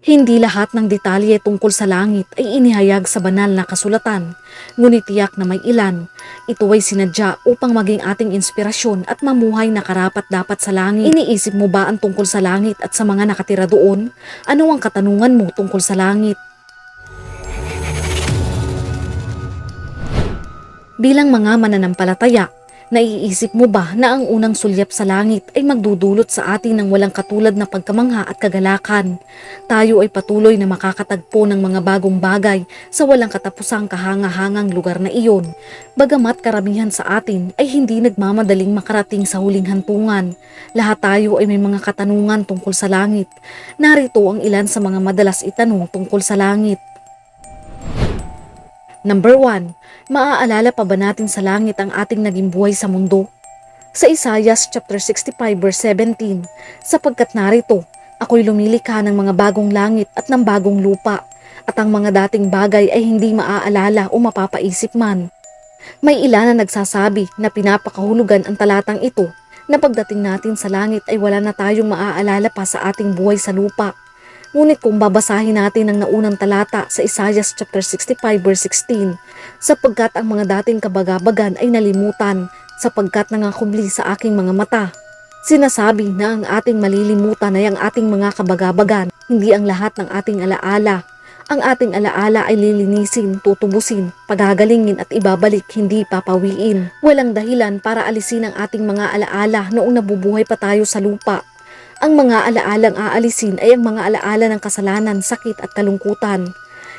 Hindi lahat ng detalye tungkol sa langit ay inihayag sa banal na kasulatan, ngunit tiyak na may ilan. Ito ay sinadya upang maging ating inspirasyon at mamuhay na karapat dapat sa langit. Iniisip mo ba ang tungkol sa langit at sa mga nakatira doon? Ano ang katanungan mo tungkol sa langit? Bilang mga mananampalataya, naiisip mo ba na ang unang sulyap sa langit ay magdudulot sa atin ng walang katulad na pagkamangha at kagalakan? Tayo ay patuloy na makakatagpo ng mga bagong bagay sa walang katapusang kahanga-hangang lugar na iyon. Bagamat karamihan sa atin ay hindi nagmamadaling makarating sa huling hantungan, lahat tayo ay may mga katanungan tungkol sa langit. Narito ang ilan sa mga madalas itanong tungkol sa langit. Number 1. Maaalala pa ba natin sa langit ang ating naging buhay sa mundo? Sa Isaiah chapter 65 verse 17, sapagkat narito, ako'y lumilikha ng mga bagong langit at ng bagong lupa, at ang mga dating bagay ay hindi maaalala o mapapaisip man. May ilan na nagsasabi na pinapakahulugan ang talatang ito na pagdating natin sa langit ay wala na tayong maaalala pa sa ating buhay sa lupa. Ngunit kung babasahin natin ang naunang talata sa Isaiah chapter 65 verse 16, sapagkat ang mga dating kabagabagan ay nalimutan, sapagkat nangakubli sa aking mga mata. Sinasabi na ang ating malilimutan ay ang ating mga kabagabagan, hindi ang lahat ng ating alaala. Ang ating alaala ay lilinisin, tutubusin, pagagalingin at ibabalik, hindi papawiin. Walang dahilan para alisin ang ating mga alaala noong nabubuhay pa tayo sa lupa. Ang mga alaalang aalisin ay ang mga alaala ng kasalanan, sakit at kalungkutan.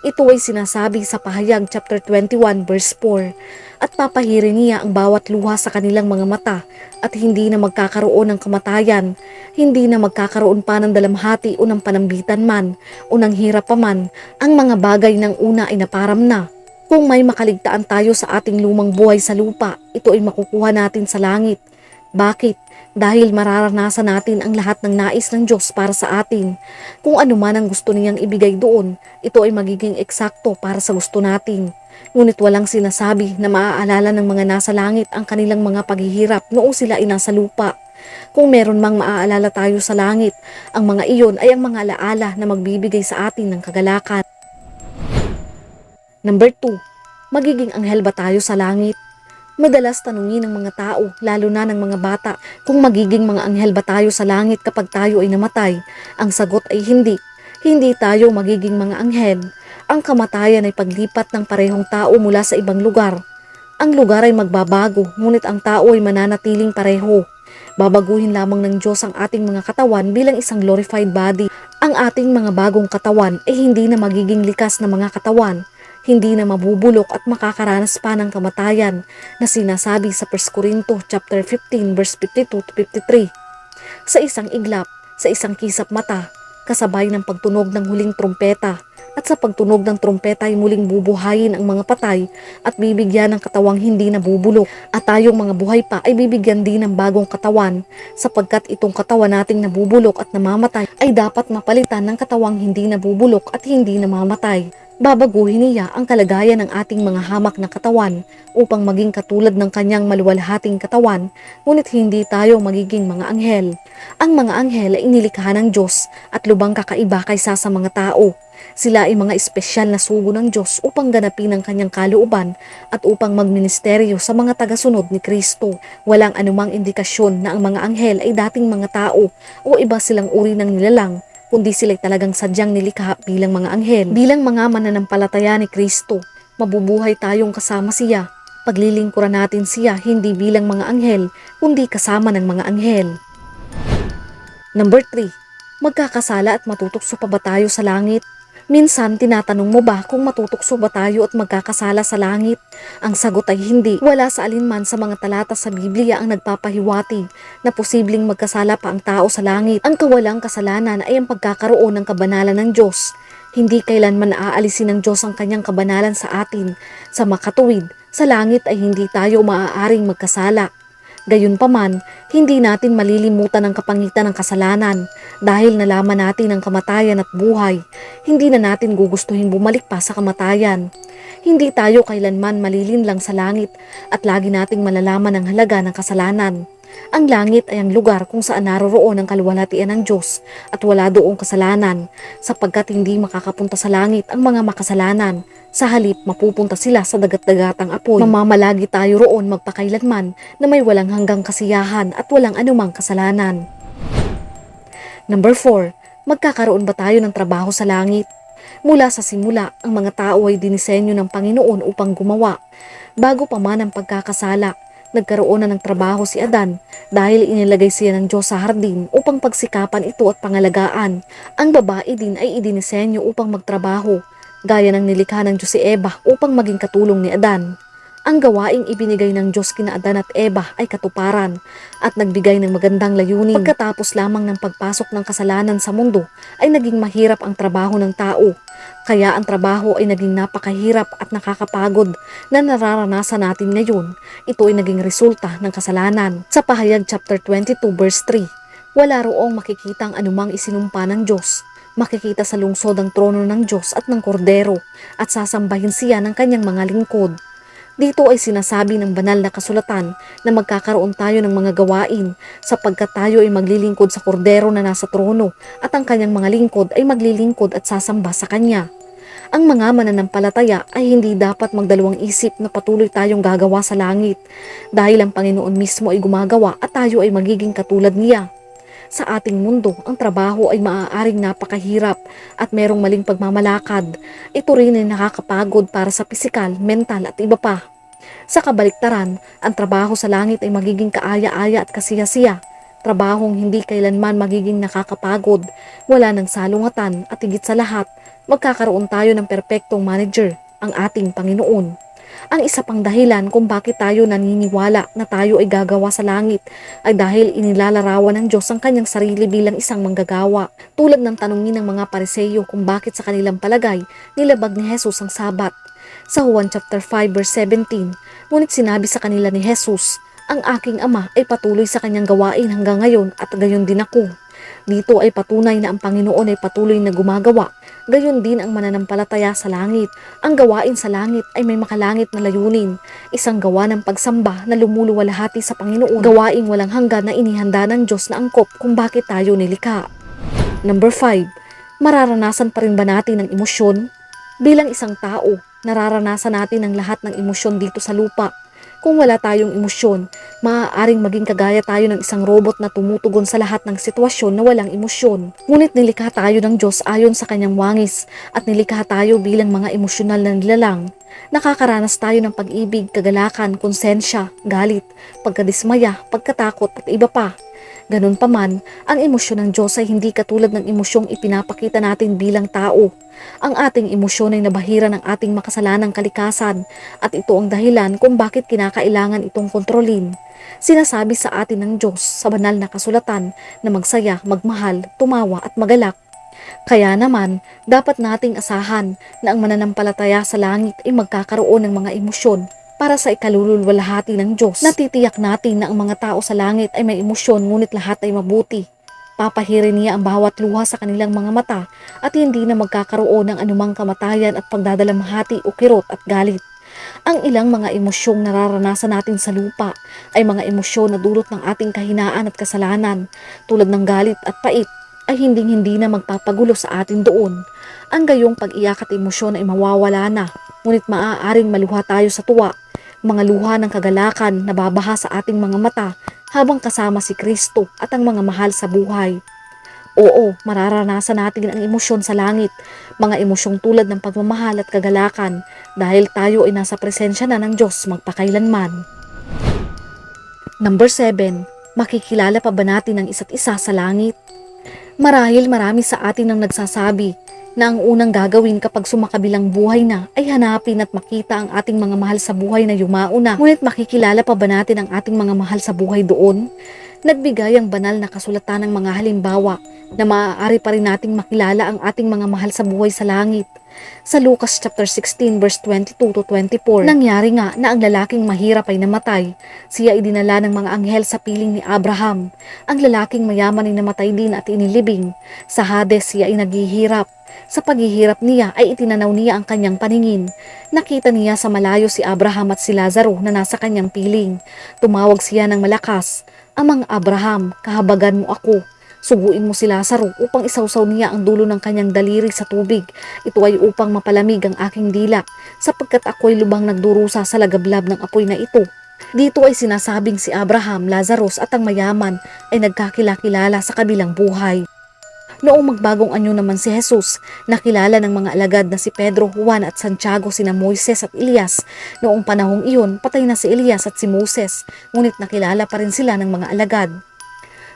Ito ay sinasabi sa pahayag chapter 21 verse 4 at papahirin niya ang bawat luha sa kanilang mga mata at hindi na magkakaroon ng kamatayan, hindi na magkakaroon pa ng dalamhati o ng panambitan man o ng hirap pa man, ang mga bagay ng una ay naparam na. Kung may makaligtaan tayo sa ating lumang buhay sa lupa, ito ay makukuha natin sa langit. Bakit? Dahil mararanasan natin ang lahat ng nais ng Diyos para sa atin. Kung ano man ang gusto niyang ibigay doon, ito ay magiging eksakto para sa gusto natin. Ngunit walang sinasabi na maaalala ng mga nasa langit ang kanilang mga paghihirap noong sila ay nasa lupa. Kung meron mang maaalala tayo sa langit, ang mga iyon ay ang mga alaala na magbibigay sa atin ng kagalakan. Number 2. Magiging anghel ba tayo sa langit? Madalas tanungin ng mga tao, lalo na ng mga bata, kung magiging mga anghel ba tayo sa langit kapag tayo ay namatay. Ang sagot ay hindi. Hindi tayo magiging mga anghel. Ang kamatayan ay paglipat ng parehong tao mula sa ibang lugar. Ang lugar ay magbabago, ngunit ang tao ay mananatiling pareho. Babaguhin lamang ng Diyos ang ating mga katawan bilang isang glorified body. Ang ating mga bagong katawan ay hindi na magiging likas na mga katawan hindi na mabubulok at makakaranas pa ng kamatayan na sinasabi sa 1 Corinto chapter 15 verse 52 to 53. Sa isang iglap, sa isang kisap mata, kasabay ng pagtunog ng huling trumpeta at sa pagtunog ng trumpeta ay muling bubuhayin ang mga patay at bibigyan ng katawang hindi nabubulok at tayong mga buhay pa ay bibigyan din ng bagong katawan sapagkat itong katawan nating nabubulok at namamatay ay dapat mapalitan ng katawang hindi nabubulok at hindi namamatay. Babaguhin niya ang kalagayan ng ating mga hamak na katawan upang maging katulad ng kanyang maluwalhating katawan, ngunit hindi tayo magiging mga anghel. Ang mga anghel ay inilikha ng Diyos at lubang kakaiba kaysa sa mga tao. Sila ay mga espesyal na sugo ng Diyos upang ganapin ang kanyang kalooban at upang magministeryo sa mga tagasunod ni Kristo. Walang anumang indikasyon na ang mga anghel ay dating mga tao o iba silang uri ng nilalang kundi sila'y talagang sadyang nilikha bilang mga anghel. Bilang mga mananampalataya ni Kristo, mabubuhay tayong kasama siya. Paglilingkuran natin siya hindi bilang mga anghel, kundi kasama ng mga anghel. Number 3. Magkakasala at matutukso pa ba tayo sa langit? Minsan, tinatanong mo ba kung matutukso ba tayo at magkakasala sa langit? Ang sagot ay hindi. Wala sa alinman sa mga talata sa Biblia ang nagpapahiwati na posibleng magkasala pa ang tao sa langit. Ang kawalang kasalanan ay ang pagkakaroon ng kabanalan ng Diyos. Hindi kailanman aaalisin ng Diyos ang kanyang kabanalan sa atin. Sa makatuwid, sa langit ay hindi tayo maaaring magkasala. Gayunpaman, hindi natin malilimutan ang kapangitan ng kasalanan dahil nalaman natin ang kamatayan at buhay. Hindi na natin gugustuhin bumalik pa sa kamatayan. Hindi tayo kailanman malilinlang sa langit at lagi nating malalaman ang halaga ng kasalanan. Ang langit ay ang lugar kung saan naroroon ang kaluwalhatian ng Diyos at wala doong kasalanan sapagkat hindi makakapunta sa langit ang mga makasalanan. Sa halip, mapupunta sila sa dagat-dagatang apoy. Mamamalagi tayo roon magpakailanman na may walang hanggang kasiyahan at walang anumang kasalanan. Number 4. Magkakaroon ba tayo ng trabaho sa langit? Mula sa simula, ang mga tao ay dinisenyo ng Panginoon upang gumawa. Bago pa man ang pagkakasala, nagkaroon na ng trabaho si Adan dahil inilagay siya ng Diyos sa hardin upang pagsikapan ito at pangalagaan. Ang babae din ay idinisenyo upang magtrabaho, gaya ng nilikha ng Diyos si Eva upang maging katulong ni Adan. Ang gawaing ibinigay ng Diyos kina Adan at Eva ay katuparan at nagbigay ng magandang layunin. Pagkatapos lamang ng pagpasok ng kasalanan sa mundo ay naging mahirap ang trabaho ng tao. Kaya ang trabaho ay naging napakahirap at nakakapagod na nararanasan natin ngayon. Ito ay naging resulta ng kasalanan. Sa pahayag chapter 22 verse 3, wala roong makikita ang anumang isinumpa ng Diyos. Makikita sa lungsod ang trono ng Diyos at ng kordero at sasambahin siya ng kanyang mga lingkod. Dito ay sinasabi ng banal na kasulatan na magkakaroon tayo ng mga gawain sapagkat tayo ay maglilingkod sa kordero na nasa trono at ang kanyang mga lingkod ay maglilingkod at sasamba sa kanya. Ang mga mananampalataya ay hindi dapat magdalawang isip na patuloy tayong gagawa sa langit dahil ang Panginoon mismo ay gumagawa at tayo ay magiging katulad niya. Sa ating mundo, ang trabaho ay maaaring napakahirap at merong maling pagmamalakad. Ito rin ay nakakapagod para sa pisikal, mental at iba pa. Sa kabaliktaran, ang trabaho sa langit ay magiging kaaya-aya at kasiyasiya. Trabahong hindi kailanman magiging nakakapagod, wala ng salungatan at higit sa lahat, magkakaroon tayo ng perpektong manager, ang ating Panginoon. Ang isa pang dahilan kung bakit tayo naniniwala na tayo ay gagawa sa langit ay dahil inilalarawan ng Diyos ang kanyang sarili bilang isang manggagawa. Tulad ng tanungin ng mga pariseyo kung bakit sa kanilang palagay nilabag ni Jesus ang sabat. Sa Juan chapter 5 verse 17, ngunit sinabi sa kanila ni Jesus, ang aking ama ay patuloy sa kanyang gawain hanggang ngayon at gayon din ako. Dito ay patunay na ang Panginoon ay patuloy na gumagawa. Gayon din ang mananampalataya sa langit. Ang gawain sa langit ay may makalangit na layunin. Isang gawa ng pagsamba na lumuluwalhati sa Panginoon. Gawaing walang hanggan na inihanda ng Diyos na angkop kung bakit tayo nilikha. Number 5. Mararanasan pa rin ba natin ang emosyon? Bilang isang tao, nararanasan natin ang lahat ng emosyon dito sa lupa. Kung wala tayong emosyon, maaaring maging kagaya tayo ng isang robot na tumutugon sa lahat ng sitwasyon na walang emosyon. Ngunit nilikha tayo ng Diyos ayon sa kanyang wangis at nilikha tayo bilang mga emosyonal na nilalang. Nakakaranas tayo ng pag-ibig, kagalakan, konsensya, galit, pagkadismaya, pagkatakot at iba pa. Ganun pa man, ang emosyon ng Diyos ay hindi katulad ng emosyong ipinapakita natin bilang tao. Ang ating emosyon ay nabahira ng ating makasalanang kalikasan at ito ang dahilan kung bakit kinakailangan itong kontrolin. Sinasabi sa atin ng Diyos sa banal na kasulatan na magsaya, magmahal, tumawa at magalak. Kaya naman, dapat nating asahan na ang mananampalataya sa langit ay magkakaroon ng mga emosyon para sa ikalululwalhati ng Diyos. Natitiyak natin na ang mga tao sa langit ay may emosyon ngunit lahat ay mabuti. Papahirin niya ang bawat luha sa kanilang mga mata at hindi na magkakaroon ng anumang kamatayan at pagdadalamhati o kirot at galit. Ang ilang mga emosyong nararanasan natin sa lupa ay mga emosyon na dulot ng ating kahinaan at kasalanan tulad ng galit at pait ay hinding-hindi na magpapagulo sa atin doon. Ang gayong pag-iyak at emosyon ay mawawala na, ngunit maaaring maluha tayo sa tuwa mga luha ng kagalakan na babaha sa ating mga mata habang kasama si Kristo at ang mga mahal sa buhay. Oo, mararanasan natin ang emosyon sa langit, mga emosyong tulad ng pagmamahal at kagalakan dahil tayo ay nasa presensya na ng Diyos magpakailanman. Number 7. Makikilala pa ba natin ang isa't isa sa langit? Marahil marami sa atin ang nagsasabi na ang unang gagawin kapag sumakabilang buhay na ay hanapin at makita ang ating mga mahal sa buhay na yumao na. Ngunit makikilala pa ba natin ang ating mga mahal sa buhay doon? Nagbigay ang banal na kasulatan ng mga halimbawa na maaari pa rin nating makilala ang ating mga mahal sa buhay sa langit. Sa Lucas chapter 16 verse 22 to 24, nangyari nga na ang lalaking mahirap ay namatay. Siya ay dinala ng mga anghel sa piling ni Abraham. Ang lalaking mayaman ay namatay din at inilibing. Sa Hades siya ay naghihirap. Sa paghihirap niya ay itinanaw niya ang kanyang paningin. Nakita niya sa malayo si Abraham at si Lazaro na nasa kanyang piling. Tumawag siya ng malakas. Amang Abraham, kahabagan mo ako. Suguin mo si Lazaro upang isawsaw niya ang dulo ng kanyang daliri sa tubig. Ito ay upang mapalamig ang aking dila, sapagkat ako'y lubang nagdurusa sa lagablab ng apoy na ito. Dito ay sinasabing si Abraham, Lazarus at ang mayaman ay nagkakilakilala sa kabilang buhay. Noong magbagong anyo naman si Jesus, nakilala ng mga alagad na si Pedro, Juan at Santiago sina Moises at Elias. Noong panahong iyon, patay na si Elias at si Moses, ngunit nakilala pa rin sila ng mga alagad.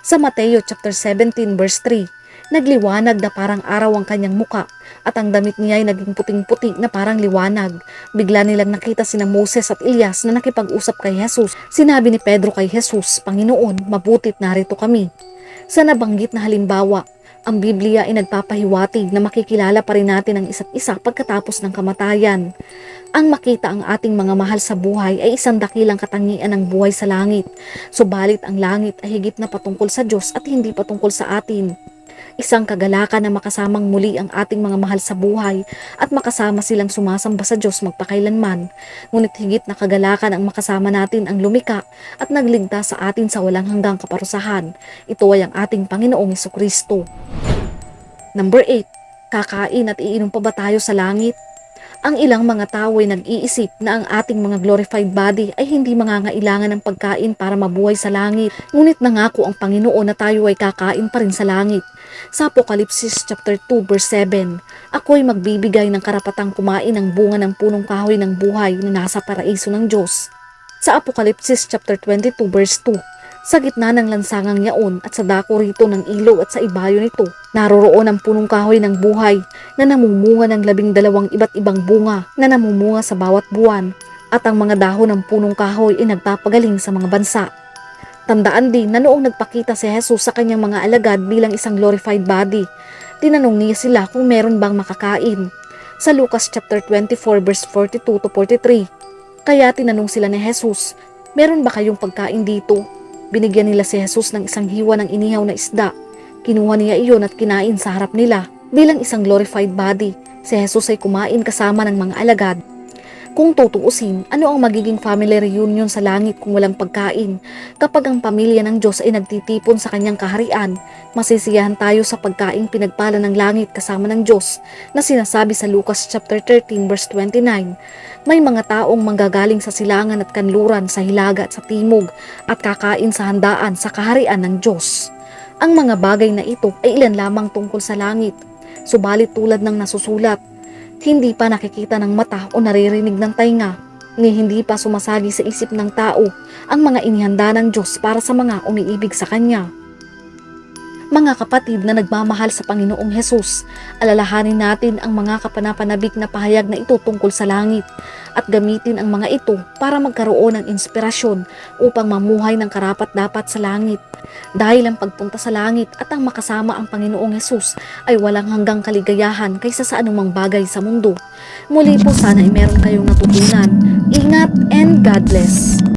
Sa Mateo chapter 17 verse 3, nagliwanag na parang araw ang kanyang muka at ang damit niya ay naging puting-puti na parang liwanag. Bigla nilang nakita sina Moses at Elias na nakipag-usap kay Jesus. Sinabi ni Pedro kay Jesus, Panginoon, mabutit narito kami. Sa nabanggit na halimbawa, ang Biblia ay nagpapahiwatig na makikilala pa rin natin ang isa't isa pagkatapos ng kamatayan. Ang makita ang ating mga mahal sa buhay ay isang dakilang katangian ng buhay sa langit. Subalit ang langit ay higit na patungkol sa Diyos at hindi patungkol sa atin. Isang kagalakan na makasamang muli ang ating mga mahal sa buhay at makasama silang sumasamba sa Diyos magpakailanman. Ngunit higit na kagalakan ang makasama natin ang lumika at nagligtas sa atin sa walang hanggang kaparusahan. Ito ay ang ating Panginoong Kristo. Number 8. Kakain at iinom pa ba tayo sa langit? Ang ilang mga tao ay nag-iisip na ang ating mga glorified body ay hindi mangangailangan ng pagkain para mabuhay sa langit. Ngunit nangako ang Panginoon na tayo ay kakain pa rin sa langit. Sa Apokalipsis chapter 2 verse 7, Ako'y magbibigay ng karapatang kumain ng bunga ng punong kahoy ng buhay na nasa paraiso ng Diyos. Sa Apokalipsis chapter 22 verse 2, sa gitna ng lansangang yaon at sa dako rito ng ilog at sa ibayo nito, naroroon ang punong kahoy ng buhay na namumunga ng labing dalawang iba't ibang bunga na namumunga sa bawat buwan at ang mga dahon ng punong kahoy ay nagpapagaling sa mga bansa. Tandaan din na noong nagpakita si Jesus sa kanyang mga alagad bilang isang glorified body, tinanong niya sila kung meron bang makakain. Sa Lucas chapter 24 verse 42 to 43, kaya tinanong sila ni Jesus, meron ba kayong pagkain dito? Binigyan nila si Jesus ng isang hiwa ng inihaw na isda. Kinuha niya iyon at kinain sa harap nila. Bilang isang glorified body, si Jesus ay kumain kasama ng mga alagad. Kung tutuusin, ano ang magiging family reunion sa langit kung walang pagkain? Kapag ang pamilya ng Diyos ay nagtitipon sa kanyang kaharian, masisiyahan tayo sa pagkaing pinagpala ng langit kasama ng Diyos na sinasabi sa Lucas chapter 13 verse 29. May mga taong manggagaling sa silangan at kanluran sa hilaga at sa timog at kakain sa handaan sa kaharian ng Diyos. Ang mga bagay na ito ay ilan lamang tungkol sa langit. Subalit tulad ng nasusulat, hindi pa nakikita ng mata o naririnig ng tainga, ni hindi pa sumasagi sa isip ng tao ang mga inihanda ng Diyos para sa mga umiibig sa Kanya. Mga kapatid na nagmamahal sa Panginoong Hesus, alalahanin natin ang mga kapanapanabik na pahayag na ito tungkol sa langit at gamitin ang mga ito para magkaroon ng inspirasyon upang mamuhay ng karapat-dapat sa langit. Dahil ang pagpunta sa langit at ang makasama ang Panginoong Hesus ay walang hanggang kaligayahan kaysa sa anumang bagay sa mundo. Muli po sana ay meron kayong natutunan. Ingat and God bless!